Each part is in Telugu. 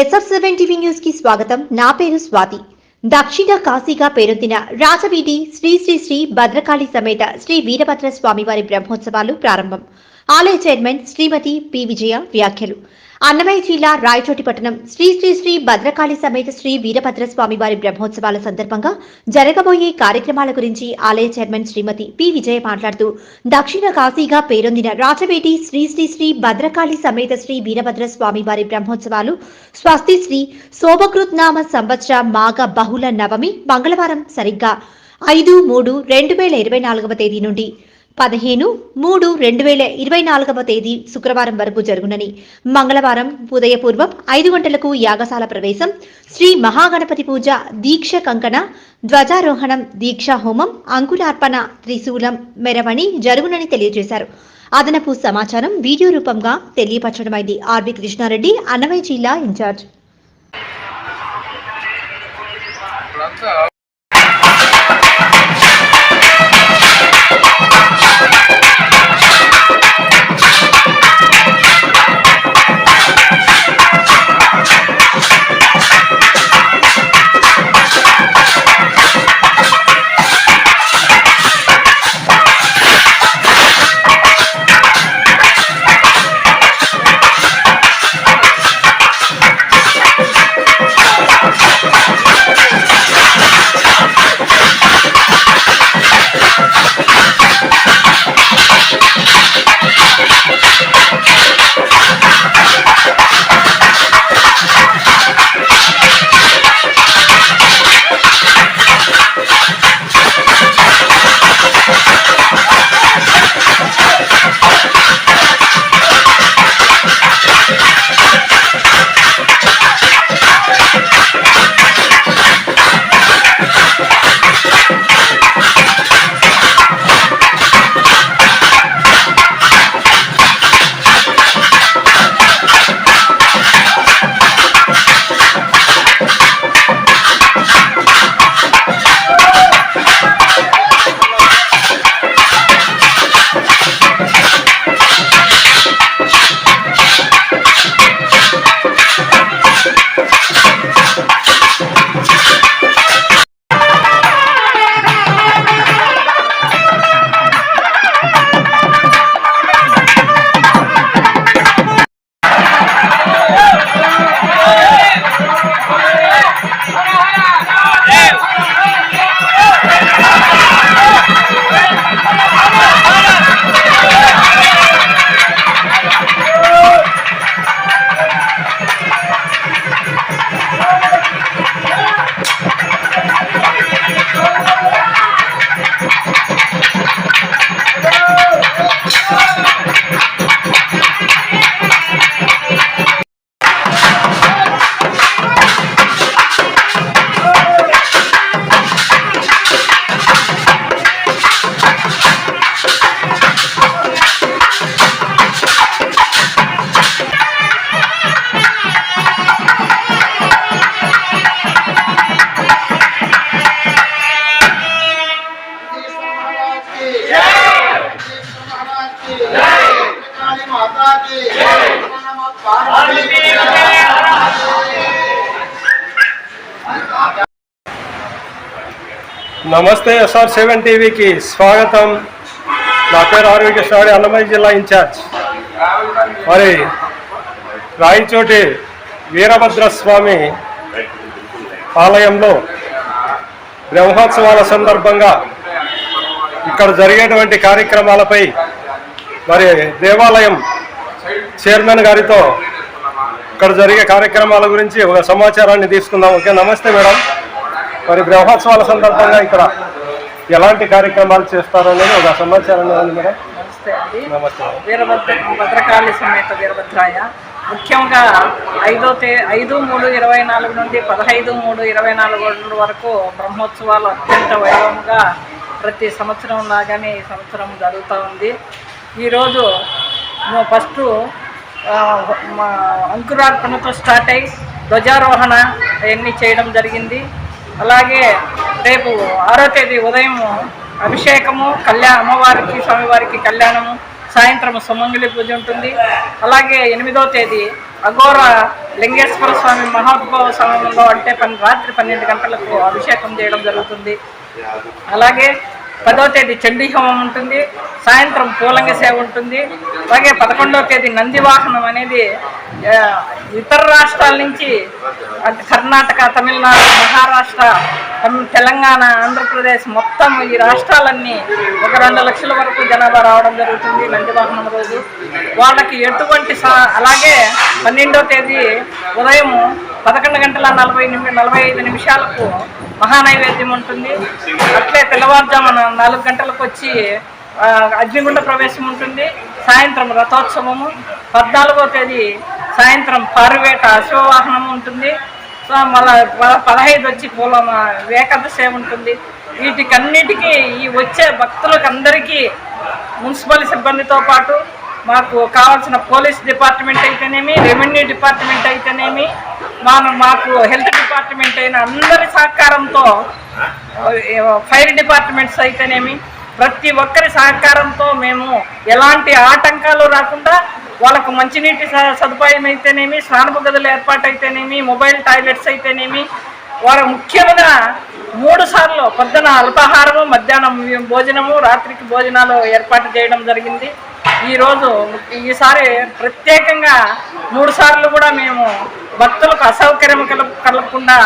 ఎస్ఎఫ్ సెవెన్ టీవీ న్యూస్కి స్వాగతం. నా పేరు స్వాతి. దక్షిణ కాశీగా పేరొందిన రాజవీధి శ్రీ శ్రీ శ్రీ భద్రకాళి సమేత శ్రీ వీరభద్ర స్వామివారి బ్రహ్మోత్సవాలు ప్రారంభం. ఆలయ చైర్మన్ శ్రీమతి పి విజయ వ్యాఖ్యలు. అన్నమయ్య జిల్లా రాయచోటి పట్టణం శ్రీ శ్రీ శ్రీ భద్రకాళి సమేత శ్రీ వీరభద్ర స్వామివారి బ్రహ్మోత్సవాల సందర్భంగా జరగబోయే కార్యక్రమాల గురించి ఆలయ చైర్మన్ శ్రీమతి పి. విజయ మాట్లాడుతూ దక్షిణ కాశీగా పేరొందిన రాచవేటి శ్రీ శ్రీ శ్రీ భద్రకాళి సమేత శ్రీ వీరభద్ర స్వామివారి బ్రహ్మోత్సవాలు స్వస్తి శ్రీ శోభకృత్నామ సంవత్సర మాఘ బహుళ నవమి మంగళవారం సరిగ్గా ఐదు మూడు రెండు వేల ఇరవై నాలుగవ తేదీ నుండి పదిహేను మూడు రెండు వేల ఇరవై నాలుగవ తేదీ శుక్రవారం వరకు జరుగునని. మంగళవారం ఉదయపూర్వం ఐదు గంటలకు యాగశాల ప్రవేశం. శ్రీ మహాగణపతి పూజ దీక్ష కంకణ ధ్వజారోహణం దీక్షా హోమం అంకురార్పణ త్రిశూలం మెరవణి జరుగునని తెలియజేశారు. అదనపు సమాచారం వీడియో రూపంగా తెలియపరచడమైంది ఆర్వి కృష్ణారెడ్డి అన్నమయ్య జిల్లా ఇన్ఛార్జ్. నమస్తే ఎస్ఆర్ సెవెన్ టీవీకి స్వాగతం. నా పేరు ఆరోగ్య కృష్ణాడి అన్నమయ్య జిల్లా ఇన్ఛార్జ్. మరి రాయచోటి వీరభద్ర స్వామి ఆలయంలో బ్రహ్మోత్సవాల సందర్భంగా ఇక్కడ జరిగేటువంటి కార్యక్రమాలపై మరి దేవాలయం చైర్మన్ గారితో ఇక్కడ జరిగే కార్యక్రమాల గురించి ఒక సమాచారాన్ని తీసుకుందాం. ఓకే నమస్తే మేడం. మరి బ్రహ్మోత్సవాల సందర్భంగా ఇక్కడ ఎలాంటి కార్యక్రమాలు చేస్తారో అనేది ఒక సమాచారం ఇవ్వండి మేడం. నమస్తే వీరభద్ర భద్రకాళి సమేత వీరభద్రాయ. ముఖ్యంగా ఐదో తే ఐదు మూడు ఇరవై నాలుగు నుండి పదహైదు మూడు ఇరవై నాలుగు రోజుల వరకు బ్రహ్మోత్సవాలు అత్యంత వైభవంగా ప్రతి సంవత్సరం లాగానే ఈ సంవత్సరం జరుగుతూ ఉంది. ఈరోజు ఫస్ట్ అంకురార్పణతో స్టార్ట్ అయ్యి ధ్వజారోహణ అవన్నీ చేయడం జరిగింది. అలాగే రేపు ఆరో తేదీ ఉదయం అభిషేకము కళ్యాణ అమ్మవారికి స్వామివారికి కళ్యాణము సాయంత్రం సుమంగళి పూజ ఉంటుంది. అలాగే ఎనిమిదో తేదీ అఘోర లింగేశ్వర స్వామి మహోద్భవ సమయంలో అంటే పన్ రాత్రి పన్నెండు గంటలకు అభిషేకం చేయడం జరుగుతుంది. అలాగే పదో తేదీ చండీ హోమం ఉంటుంది సాయంత్రం పూలంగ సేవ ఉంటుంది అలాగే పదకొండవ తేదీ నంది వాహనం అనేది ఇతర రాష్ట్రాల నుంచి అంటే కర్ణాటక తమిళనాడు మహారాష్ట్ర తెలంగాణ ఆంధ్రప్రదేశ్ మొత్తం ఈ రాష్ట్రాలన్నీ ఒక రెండు లక్షల వరకు జనాభా రావడం జరుగుతుంది నంది వాహనం రోజు. వాళ్ళకి ఎటువంటి అలాగే పన్నెండవ తేదీ ఉదయం పదకొండు గంటల నలభై నిమి నలభై ఐదు నిమిషాలకు మహానైవేద్యం ఉంటుంది. అట్లే తెల్లవారుజామున నాలుగు గంటలకు వచ్చి అగ్నిగుండ ప్రవేశం ఉంటుంది. సాయంత్రం రథోత్సవము. పద్నాలుగో తేదీ సాయంత్రం పారువేట అశ్వవాహనం ఉంటుంది. సో మళ్ళా పదహైదు వచ్చి పూల ఏకాదశి ఉంటుంది. వీటికన్నిటికీ ఈ వచ్చే భక్తులకు అందరికీ మున్సిపల్ సిబ్బందితో పాటు మాకు కావాల్సిన పోలీస్ డిపార్ట్మెంట్ అయితేనేమి రెవెన్యూ డిపార్ట్మెంట్ అయితేనేమి మన మాకు హెల్త్ డిపార్ట్మెంట్ అయిన అందరి సహకారంతో ఫైర్ డిపార్ట్మెంట్స్ అయితేనేమి ప్రతి ఒక్కరి సహకారంతో మేము ఎలాంటి ఆటంకాలు రాకుండా వాళ్ళకు మంచినీటి స- సదుపాయం అయితేనేమి స్నానపు గదుల ఏర్పాటు అయితేనేమి మొబైల్ టాయిలెట్స్ అయితేనేమి వారు ముఖ్యంగా మూడు సార్లు పొద్దున అల్పాహారము మధ్యాహ్నం భోజనము రాత్రికి భోజనాలు ఏర్పాటు చేయడం జరిగింది. ఈరోజు ఈసారి ప్రత్యేకంగా మూడు సార్లు కూడా మేము భక్తులకు అసౌకర్యం కల కలగకుండా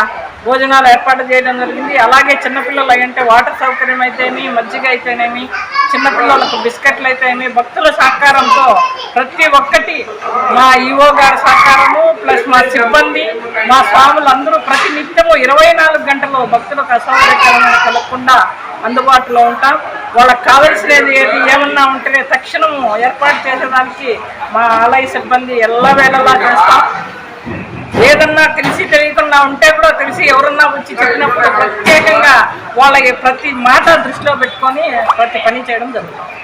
భోజనాలు ఏర్పాటు చేయడం జరిగింది. అలాగే చిన్నపిల్లలు అంటే వాటర్ సౌకర్యం అయితేనేమి మజ్జిగ అయితేనేమి చిన్నపిల్లలకు బిస్కెట్లు అయితేనేమి భక్తుల సహకారంతో ప్రతి ఒక్కటి మా ఈఓ గారి సహకారము ప్లస్ మా సిబ్బంది మా స్వాములందరూ ప్రతి నిత్యము ఇరవై నాలుగు గంటలు భక్తులకు అసౌకర్యం కలగకుండా అందుబాటులో ఉంటాం. వాళ్ళకి కావలసినది ఏది ఏమన్నా ఉంటే తక్షణము ఏర్పాటు చేసేదానికి మా ఆలయ సిబ్బంది ఎల్లవేళలా చేస్తాం. ఏదన్నా తెలిసి తెలియకుండా ఉంటే కూడా తెలిసి ఎవరన్నా వచ్చి చెప్పినప్పుడు ప్రత్యేకంగా వాళ్ళ ప్రతి మాట దృష్టిలో పెట్టుకొని ప్రతి పని చేయడం జరుగుతుంది.